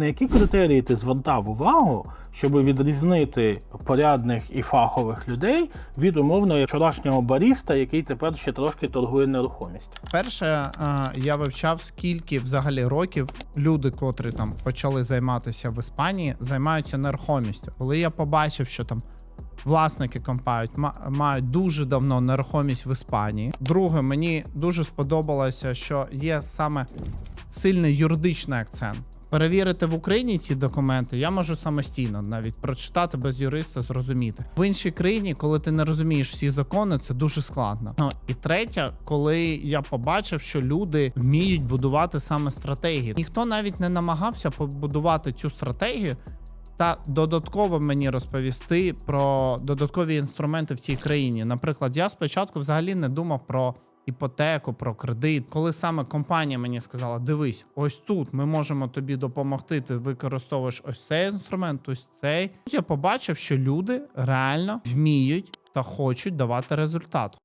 На які критерії ти звертав увагу, щоб відрізнити порядних і фахових людей від умовно вчорашнього баріста, який тепер ще трошки торгує нерухомість? Перше, е, я вивчав, скільки взагалі років люди, котрі там почали займатися в Іспанії, займаються нерухомістю. Коли я побачив, що там власники компають мають дуже давно нерухомість в Іспанії. Друге, мені дуже сподобалося, що є саме сильний юридичний акцент. Перевірити в Україні ці документи я можу самостійно навіть прочитати без юриста, зрозуміти. В іншій країні, коли ти не розумієш всі закони, це дуже складно. Ну і третє, коли я побачив, що люди вміють будувати саме стратегії. Ніхто навіть не намагався побудувати цю стратегію. Та додатково мені розповісти про додаткові інструменти в цій країні. Наприклад, я спочатку взагалі не думав про іпотеку, про кредит. Коли саме компанія мені сказала: дивись, ось тут ми можемо тобі допомогти. Ти використовуєш ось цей інструмент, ось цей. Я побачив, що люди реально вміють та хочуть давати результат.